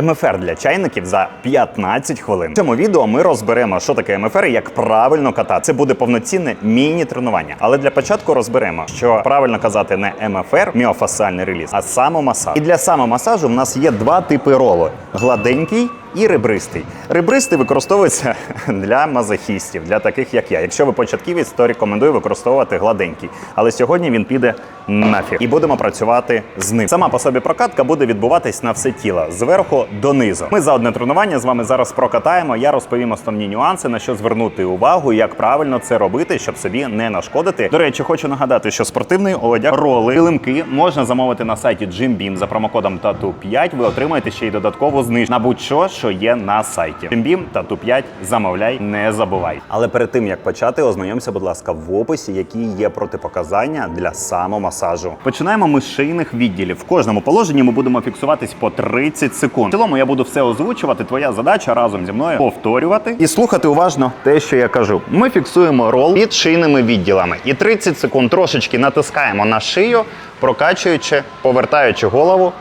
МФР для чайників за 15 хвилин. В цьому відео ми розберемо, що таке МФР і як правильно катати. Це буде повноцінне міні-тренування. Але для початку розберемо, що правильно казати не МФР, міофасальний реліз, а самомасаж. І для самомасажу в нас є два типи ролу: гладенький. І ребристий. Ребристий використовується для мазохістів, для таких як я. Якщо ви початківець, то рекомендую використовувати гладенький. Але сьогодні він піде нафіг. І будемо працювати з ним. Сама по собі прокатка буде відбуватись на все тіло зверху донизу. Ми за одне тренування з вами зараз прокатаємо. Я розповім основні нюанси, на що звернути увагу, як правильно це робити, щоб собі не нашкодити. До речі, хочу нагадати, що спортивний одяг, роли, килимки можна замовити на сайті Jim за промокодом TATU5. Ви отримаєте ще й додаткову знижку на будь-що, що є на сайті. Jim Beam, TATU5, замовляй, не забувай. Але перед тим як почати, ознайомся, будь ласка, в описі, які є протипоказання для самомасажу. Починаємо ми з шийних відділів. В кожному положенні ми будемо фіксуватись по 30 секунд. В цілому я буду все озвучувати. Твоя задача разом зі мною повторювати і слухати уважно те, що я кажу. Ми фіксуємо рол під шийними відділами. І 30 секунд трошечки натискаємо на шию, прокачуючи, повертаючи голову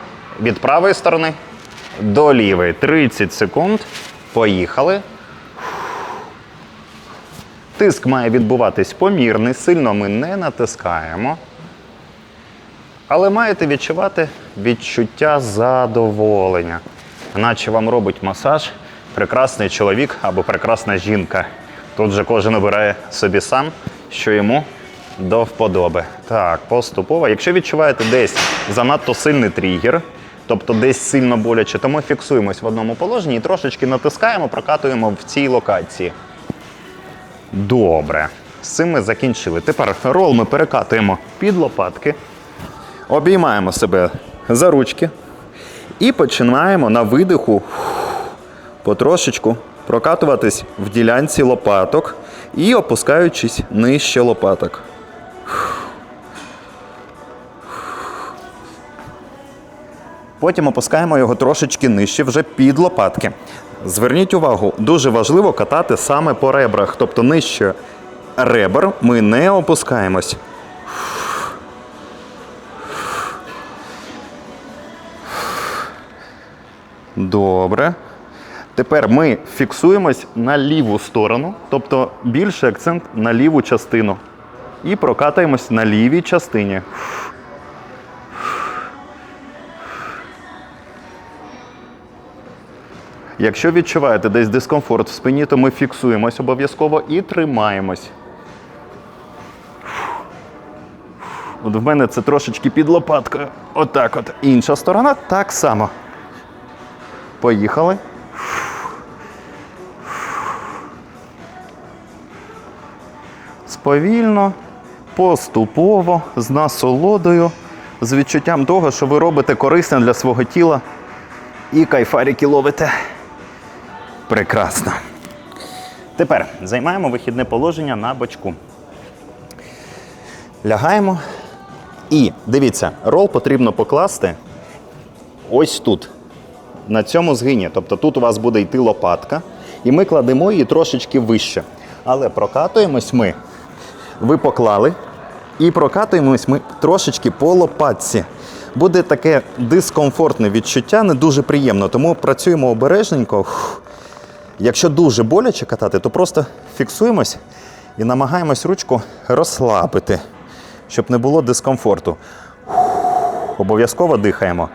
від правої сторони до лівої. 30 секунд. Поїхали. Тиск має відбуватись помірний, сильно ми не натискаємо. Але маєте відчувати відчуття задоволення, наче вам робить масаж прекрасний чоловік або прекрасна жінка. Тут же кожен обирає собі сам, що йому до вподоби. Так, поступово. Якщо відчуваєте десь занадто сильний тригер, тобто десь сильно боляче, то ми фіксуємось в одному положенні і трошечки натискаємо, прокатуємо в цій локації. Добре. З цим ми закінчили. Тепер рол ми перекатуємо під лопатки, обіймаємо себе за ручки і починаємо на видиху потрошечку прокатуватись в ділянці лопаток і опускаючись нижче лопаток. Потім опускаємо його трошечки нижче, вже під лопатки. Зверніть увагу, дуже важливо катати саме по ребрах, тобто нижче ребер ми не опускаємось. Добре. Тепер ми фіксуємось на ліву сторону, тобто більший акцент на ліву частину. І прокатаємось на лівій частині. Якщо відчуваєте десь дискомфорт в спині, то ми фіксуємось обов'язково і тримаємось. От в мене це трошечки під лопаткою. Отак от. Інша сторона так само. Поїхали. Сповільно, поступово, з насолодою, з відчуттям того, що ви робите корисне для свого тіла і кайфарики ловите. Прекрасно. Тепер займаємо вихідне положення на бочку. Лягаємо. І дивіться, рол потрібно покласти ось тут, на цьому згині. Тобто тут у вас буде йти лопатка, і ми кладемо її трошечки вище. Але прокатуємось ми. Ви поклали, і прокатуємось ми трошечки по лопатці. Буде таке дискомфортне відчуття, не дуже приємно, тому працюємо обережненько. Фух. Якщо дуже боляче катати, то просто фіксуємось і намагаємось ручку розслабити, щоб не було дискомфорту. Обов'язково дихаємо.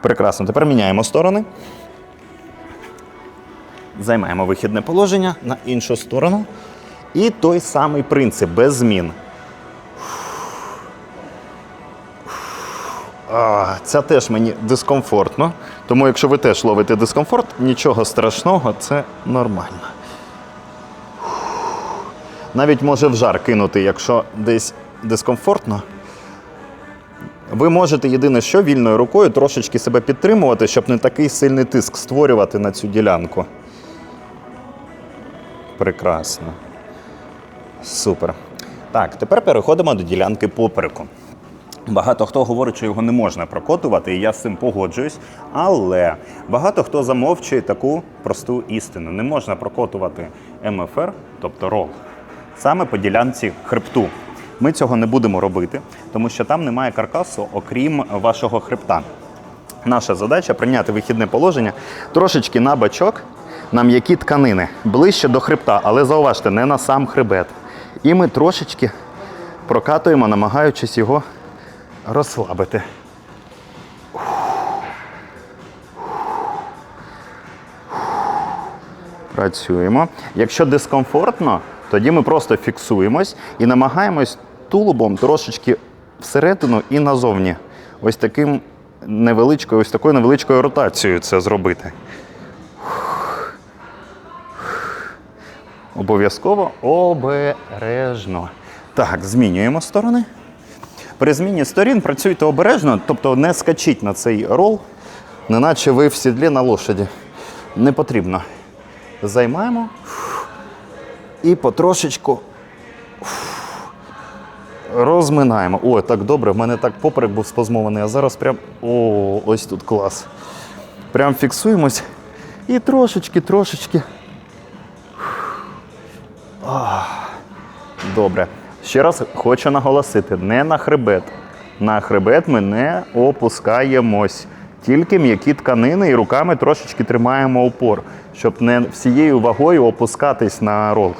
Прекрасно. Тепер міняємо сторони. Займаємо вихідне положення на іншу сторону. І той самий принцип без змін. Це теж мені дискомфортно. Тому, якщо ви теж ловите дискомфорт, нічого страшного, це нормально. Навіть може в жар кинути, якщо десь дискомфортно. Ви можете єдине, що вільною рукою трошечки себе підтримувати, щоб не такий сильний тиск створювати на цю ділянку. Прекрасно. Супер. Так, тепер переходимо до ділянки попереку. Багато хто говорить, що його не можна прокотувати, і я з цим погоджуюсь. Але багато хто замовчує таку просту істину: не можна прокотувати МФР, тобто рол, саме по ділянці хребту. Ми цього не будемо робити, тому що там немає каркасу, окрім вашого хребта. Наша задача прийняти вихідне положення трошечки на бачок, на м'які тканини, ближче до хребта, але зауважте, не на сам хребет. І ми трошечки прокатуємо, намагаючись його розслабити. Працюємо. Якщо дискомфортно, тоді ми просто фіксуємось і намагаємось тулубом трошечки всередину і назовні. Ось таким невеличкою, ось такою невеличкою ротацією це зробити. Обов'язково обережно. Так, змінюємо сторони. При зміні сторін працюйте обережно, тобто не скачіть на цей рол, неначе ви в сідлі на лошаді. Не потрібно. Займаємо і потрошечку розминаємо. О, так добре, в мене так поперек був спазмований, а зараз прям. О, ось тут клас. Прям фіксуємось і трошечки, трошечки. Добре. Ще раз хочу наголосити: не на хребет. На хребет ми не опускаємось. Тільки м'які тканини і руками трошечки тримаємо опор, щоб не всією вагою опускатись на рол.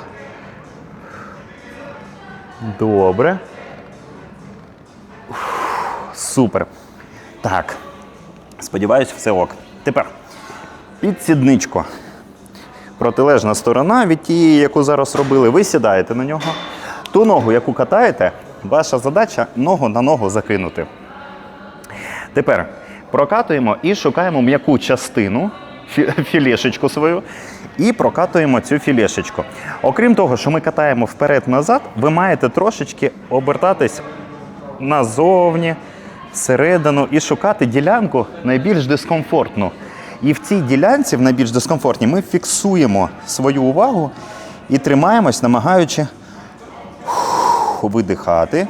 Добре. Супер. Так. Сподіваюсь, все ок. Тепер під сідничку. Протилежна сторона від тієї, яку зараз робили, ви сідаєте на нього. Ту ногу, яку катаєте, ваша задача ногу на ногу закинути. Тепер прокатуємо і шукаємо м'яку частину, філешечку свою, і прокатуємо цю філешечку. Окрім того, що ми катаємо вперед-назад, ви маєте трошечки обертатись назовні, всередину і шукати ділянку найбільш дискомфортну. І в цій ділянці, в найбільш дискомфортній, ми фіксуємо свою увагу і тримаємось, намагаючи фух, видихати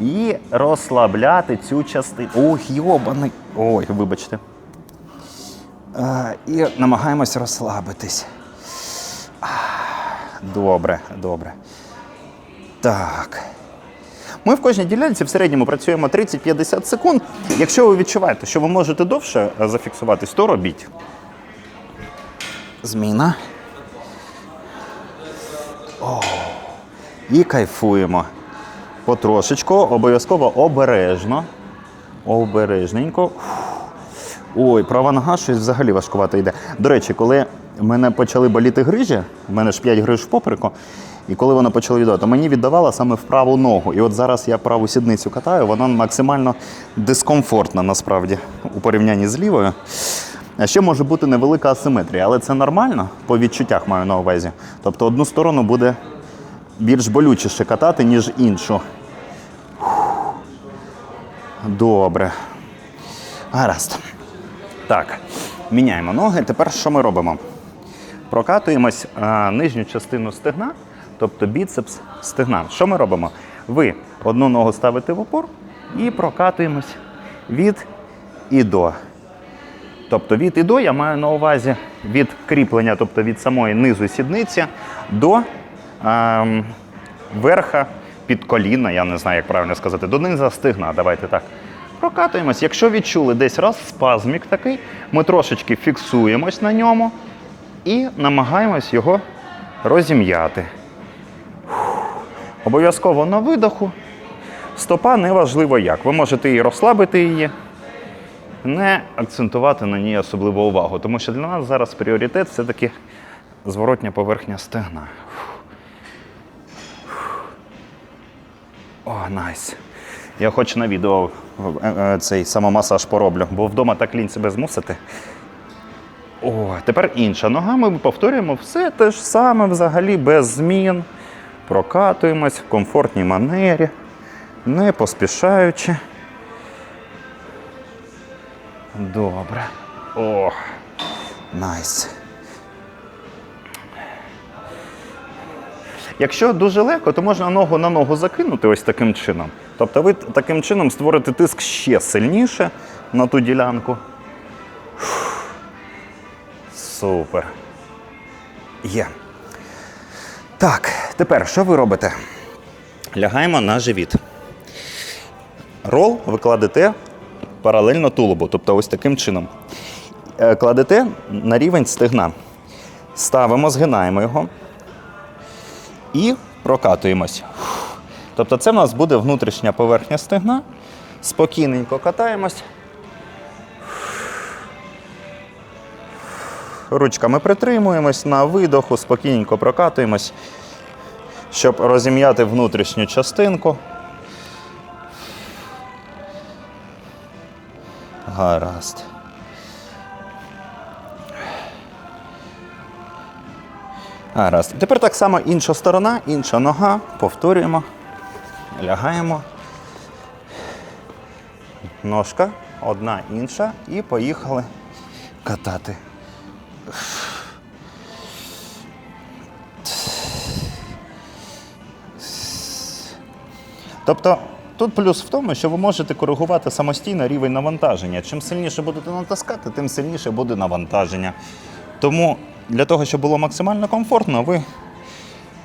і розслабляти цю частину. Ох, йобаний. Ой, вибачте. І намагаємось розслабитись. Добре, добре. Так. Ми в кожній ділянці в середньому працюємо 30-50 секунд. Якщо ви відчуваєте, що ви можете довше е, зафіксуватись, то робіть. Зміна. О, і кайфуємо. Потрошечку, обов'язково обережно. Обережненько. Ой, права нога щось взагалі важкувато йде. До речі, коли мене почали боліти грижі, в мене ж 5 гриж в попереку, і коли вона почала віддавати, то мені віддавала саме в праву ногу. І от зараз я праву сідницю катаю, вона максимально дискомфортна насправді у порівнянні з лівою. А ще може бути невелика асиметрія, але це нормально, по відчуттях маю на увазі. Тобто одну сторону буде більш болючіше катати, ніж іншу. Добре. Гаразд. Так, міняємо ноги. Тепер що ми робимо? Прокатуємось а, нижню частину стегна, тобто біцепс стегна. Що ми робимо? Ви одну ногу ставите в опор і прокатуємось від і до. Тобто від і до я маю на увазі від кріплення, тобто від самої низу сідниці до верха під коліна, я не знаю, як правильно сказати, до стигна. Давайте так. Прокатуємось. Якщо відчули десь раз спазмік такий, ми трошечки фіксуємось на ньому і намагаємось його розім'яти. Обов'язково на видоху. Стопа неважливо як. Ви можете і розслабити її, не акцентувати на ній особливу увагу, тому що для нас зараз пріоритет все-таки зворотня поверхня стегна. О, найс. Я хоч на відео е, е, цей самомасаж пороблю, бо вдома так лінь себе змусити. О, тепер інша нога. Ми повторюємо все те ж саме взагалі без змін. Прокатуємось в комфортній манері, не поспішаючи. Добре. О, найс. Якщо дуже легко, то можна ногу на ногу закинути ось таким чином. Тобто ви таким чином створите тиск ще сильніше на ту ділянку. Супер. Є. Так, тепер що ви робите? лягаємо на живіт. Рол ви кладете паралельно тулубу, тобто ось таким чином. Е, Кладете на рівень стегна. Ставимо, згинаємо його і прокатуємось. Тобто це в нас буде внутрішня поверхня стегна. Спокійненько катаємось. Ручками притримуємось на видоху, спокійненько прокатуємось, щоб розім'яти внутрішню частинку. Гаразд. Гаразд. Тепер так само інша сторона, інша нога. Повторюємо. Лягаємо. Ножка, одна інша. І поїхали катати. Тобто тут плюс в тому, що ви можете коригувати самостійно рівень навантаження. Чим сильніше будете натискати, тим сильніше буде навантаження. Тому для того, щоб було максимально комфортно, ви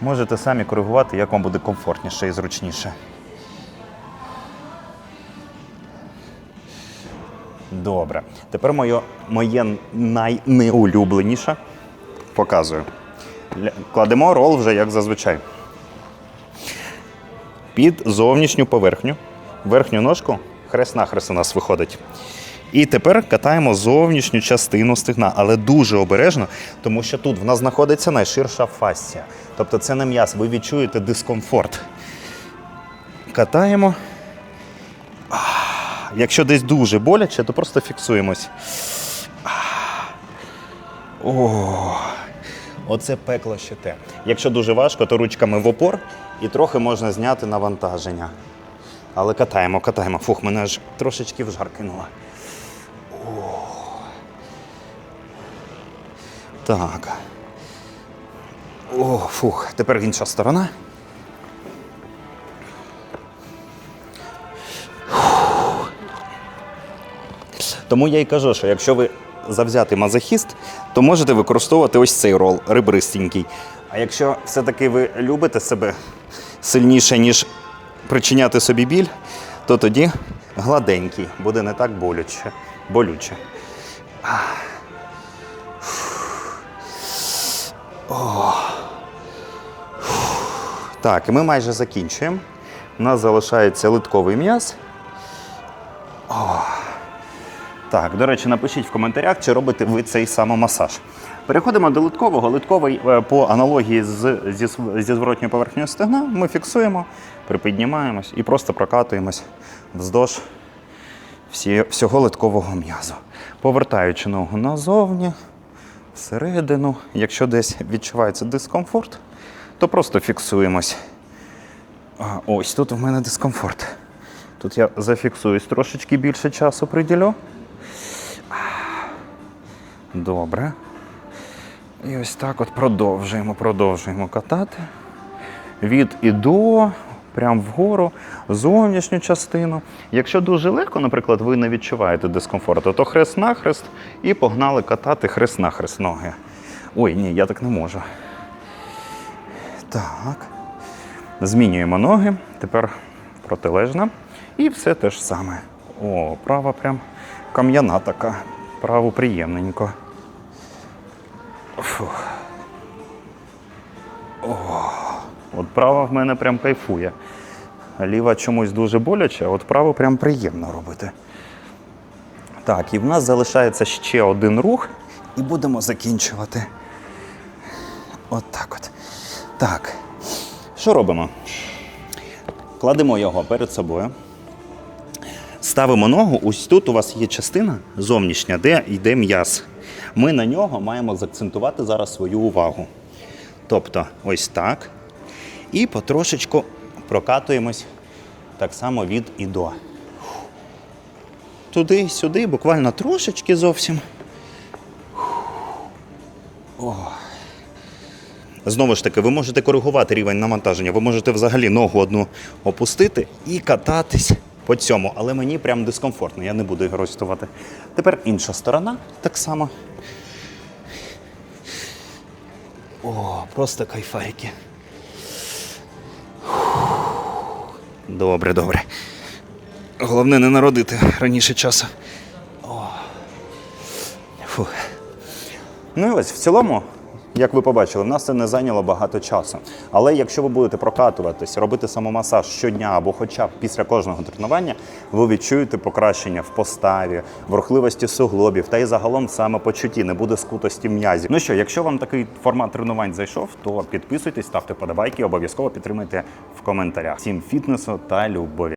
можете самі коригувати, як вам буде комфортніше і зручніше. Добре. Тепер моє, моє найнеулюбленіше. Показую. Кладемо рол вже як зазвичай під зовнішню поверхню. Верхню ножку хрест-нахрест у нас виходить. І тепер катаємо зовнішню частину стегна, але дуже обережно, тому що тут в нас знаходиться найширша фасція. Тобто це не м'яз, ви відчуєте дискомфорт. Катаємо. Якщо десь дуже боляче, то просто фіксуємось. О, оце пекло ще те. Якщо дуже важко, то ручками в опор і трохи можна зняти навантаження. Але катаємо, катаємо. Фух, мене аж трошечки в жар кинуло. Так. О, фух. Тепер інша сторона. Тому я й кажу, що якщо ви завзятий мазохіст, то можете використовувати ось цей рол ребристенький. А якщо все-таки ви любите себе сильніше, ніж причиняти собі біль, то тоді гладенький, буде не так болюче. Болюче. Так, і ми майже закінчуємо. У нас залишається литковий м'яз. Так, до речі, напишіть в коментарях, чи робите ви цей самомасаж. Переходимо до литкового. Литковий е, по аналогії з, зі, зі зворотньою поверхнею стегна ми фіксуємо, припіднімаємось і просто прокатуємось вздовж всього литкового м'язу. Повертаючи ногу назовні, всередину. Якщо десь відчувається дискомфорт, то просто фіксуємось. А, ось тут в мене дискомфорт. Тут я зафіксуюсь трошечки більше часу приділю. Добре. І ось так от продовжуємо, продовжуємо катати. Від і до, прямо вгору, зовнішню частину. Якщо дуже легко, наприклад, ви не відчуваєте дискомфорту, то хрест-нахрест і погнали катати хрест-нахрест ноги. Ой, ні, я так не можу. Так. Змінюємо ноги. Тепер протилежна. І все те ж саме. О, права прям кам'яна така. Праву приємненько. Фух. О, от права в мене прям кайфує. Ліва чомусь дуже боляче, а от праву прям приємно робити. Так, і в нас залишається ще один рух, і будемо закінчувати. От так от. Так. Що робимо? Кладемо його перед собою. Ставимо ногу, ось тут у вас є частина зовнішня, де йде м'яз. Ми на нього маємо заакцентувати зараз свою увагу. Тобто, ось так. І потрошечку прокатуємось так само від і до. Туди, сюди, буквально трошечки зовсім. О. Знову ж таки, ви можете коригувати рівень навантаження. Ви можете взагалі ногу одну опустити і кататись по цьому. Але мені прям дискомфортно, я не буду його розтувати. Тепер інша сторона так само. О, просто кайфайки. Добре, добре. Головне не народити раніше часу. О. Фух. Ну і ось в цілому, як ви побачили, в нас це не зайняло багато часу. Але якщо ви будете прокатуватись, робити самомасаж щодня або хоча б після кожного тренування, ви відчуєте покращення в поставі, в рухливості суглобів та й загалом в самопочутті, не буде скутості м'язів. Ну що, якщо вам такий формат тренувань зайшов, то підписуйтесь, ставте подобайки, обов'язково підтримуйте в коментарях. Всім фітнесу та любові.